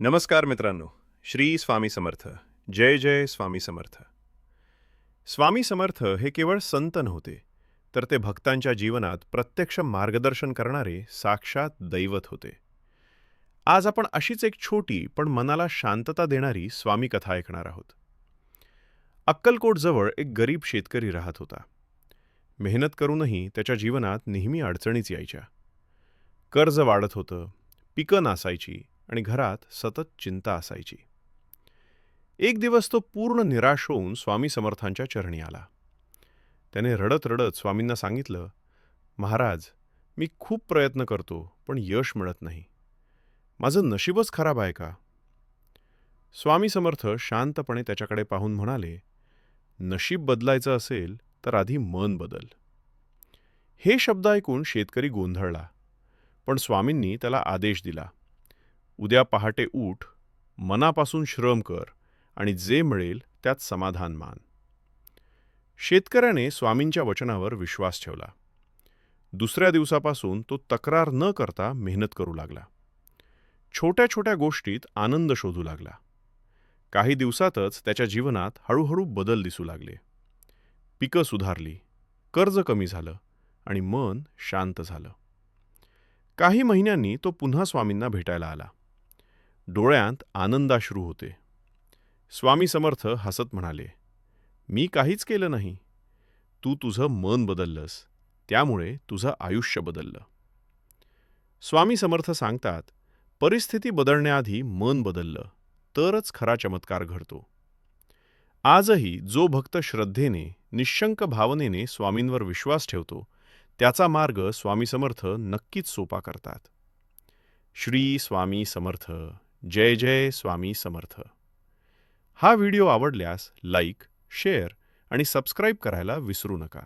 नमस्कार मित्रांनो श्री स्वामी समर्थ. जय जय स्वामी समर्थ. स्वामी समर्थ हे केवळ संत नव्हते तर ते भक्तांच्या जीवनात प्रत्यक्ष मार्गदर्शन करणारे साक्षात दैवत होते. आज आपण अशीच एक छोटी पण मनाला शांतता देणारी स्वामी कथा ऐकणार आहोत. अक्कलकोटजवळ एक गरीब शेतकरी राहत होता. मेहनत करूनही त्याच्या जीवनात नेहमी अडचणीच यायच्या. कर्ज वाढत होतं पिकं नासायची आणि घरात सतत चिंता असायची. एक दिवस तो पूर्ण निराश होऊन स्वामी समर्थांच्या चरणी आला. त्याने रडत रडत स्वामींना सांगितलं महाराज मी खूप प्रयत्न करतो पण यश मिळत नाही. माझं नशीबच खराब आहे का? स्वामी समर्थ शांतपणे त्याच्याकडे पाहून म्हणाले नशीब बदलायचं असेल तर आधी मन बदल. हे शब्द ऐकून शेतकरी गोंधळला पण स्वामींनी त्याला आदेश दिला. उद्या पहाटे उठ मनापासून श्रम कर आणि जे मिळेल त्यात समाधान मान. शेतकऱ्याने स्वामींच्या वचनावर विश्वास ठेवला. दुसऱ्या दिवसापासून तो तक्रार न करता मेहनत करू लागला. छोट्या छोट्या गोष्टीत आनंद शोधू लागला. काही दिवसातच त्याच्या जीवनात हळूहळू बदल दिसू लागले. पिकं सुधारली कर्ज कमी झालं आणि मन शांत झालं. काही महिन्यांनी तो पुन्हा स्वामींना भेटायला आला. डोळ्यांत आनंदाश्रू होते. स्वामी समर्थ हसत म्हणाले मी काहीच केलं नाही. तू तुझं मन बदललंस. त्यामुळे तुझं आयुष्य बदललं. स्वामी समर्थ सांगतात परिस्थिती बदलण्याआधी मन बदललं. तरच खरा चमत्कार घडतो. आजही जो भक्त श्रद्धेने निशंक भावनेने स्वामींवर विश्वास ठेवतो त्याचा मार्ग स्वामी समर्थ नक्कीच सोपा करतात. श्री स्वामी समर्थ. जय जय स्वामी समर्थ. हा व्हिडिओ आवडल्यास लाईक शेअर आणि सबस्क्राईब करायला विसरू नका.